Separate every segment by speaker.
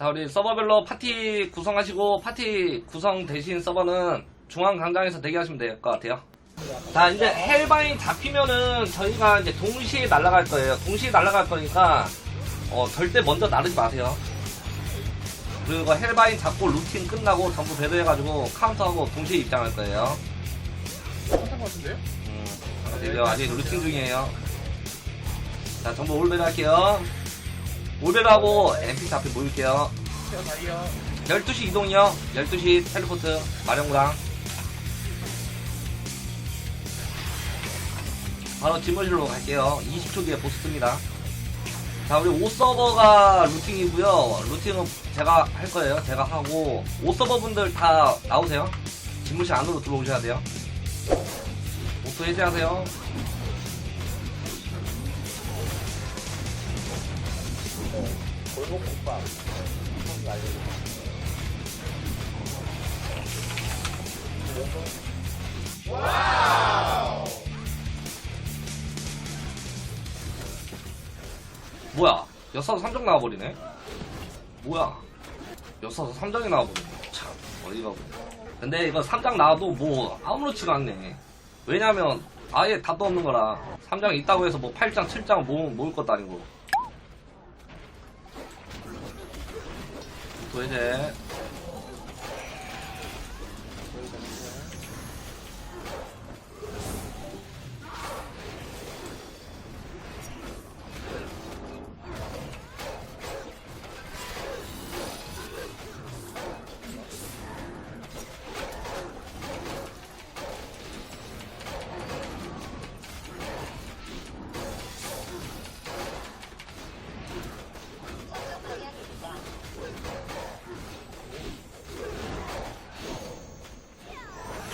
Speaker 1: 자, 우리 서버별로 파티 구성하시고, 파티 구성 대신 서버는 중앙 광장에서 대기하시면 될 것 같아요. 자, 이제 헬바인 잡히면은 저희가 이제 동시에 날아갈 거예요. 동시에 날아갈 거니까, 어, 절대 먼저 나르지 마세요. 그리고 헬바인 잡고 루틴 끝나고 전부 배도해가지고 카운터하고 동시에 입장할 거예요.
Speaker 2: 못한 것 같은데요?
Speaker 1: 음, 아직요. 아직 루팅 중이에요. 자, 전부 올베르 할게요. 올베르하고 MP 앞에 모일게요.
Speaker 2: 제가 다이어
Speaker 1: 12시 이동이요. 12시 텔레포트 마령구랑. 바로 집무실로 갈게요. 20초 뒤에 보스 뜹니다. 자, 우리 5서버가 루팅이고요. 루팅은 제가 할 거예요. 제가 하고 5서버 분들 다 나오세요. 집무실 안으로 들어오셔야 돼요. 오토 해제하세요.
Speaker 2: 골목국밥
Speaker 1: 뭐야? 여사도 3장 나와버리네? 뭐야? 여사도 3장이 나와버리네. 참, 어이가 없네. 근데 이거 3장 나와도 뭐, 아무렇지가 않네. 왜냐면, 아예 답도 없는 거라. 3장 있다고 해서 뭐 8장, 7장 모, 모을 것도 아니고. 또 이제,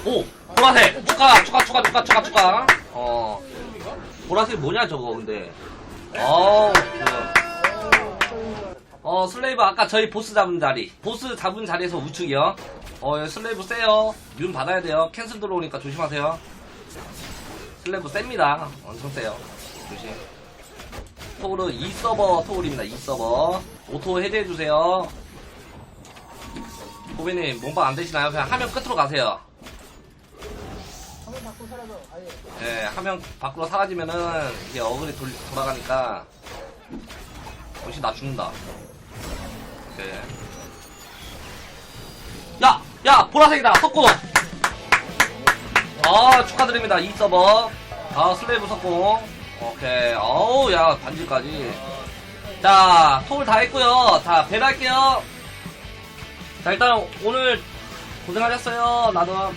Speaker 1: 오! 보라색! 축하! 축하, 축하, 축하, 축하, 축하! 어. 보라색 뭐냐, 저거, 근데. 그. 어, 슬레이브 아까 저희 보스 잡은 자리. 보스 잡은 자리에서 우측이요. 어, 슬레이브 세요. 윤 받아야 돼요. 캔슬 들어오니까 조심하세요. 슬레이브 셉니다. 엄청 세요. 조심. 토르 2서버 토르입니다. 2서버. 오토 해제해주세요. 고객님, 몸빵 안 되시나요? 그냥 화면 끝으로 가세요. 예, 화면 밖으로 사라지면은 이게 어글이 돌, 돌아가니까 역시 나 죽는다. 오케이. 야! 야! 보라색이다! 석공! 아, 축하드립니다. 이 서버. 아, 슬레이브 석공. 오케이. 어우, 야, 반지까지. 자, 토울 다 했고요. 자, 배달할게요. 자, 일단 오늘 고생하셨어요. 나도.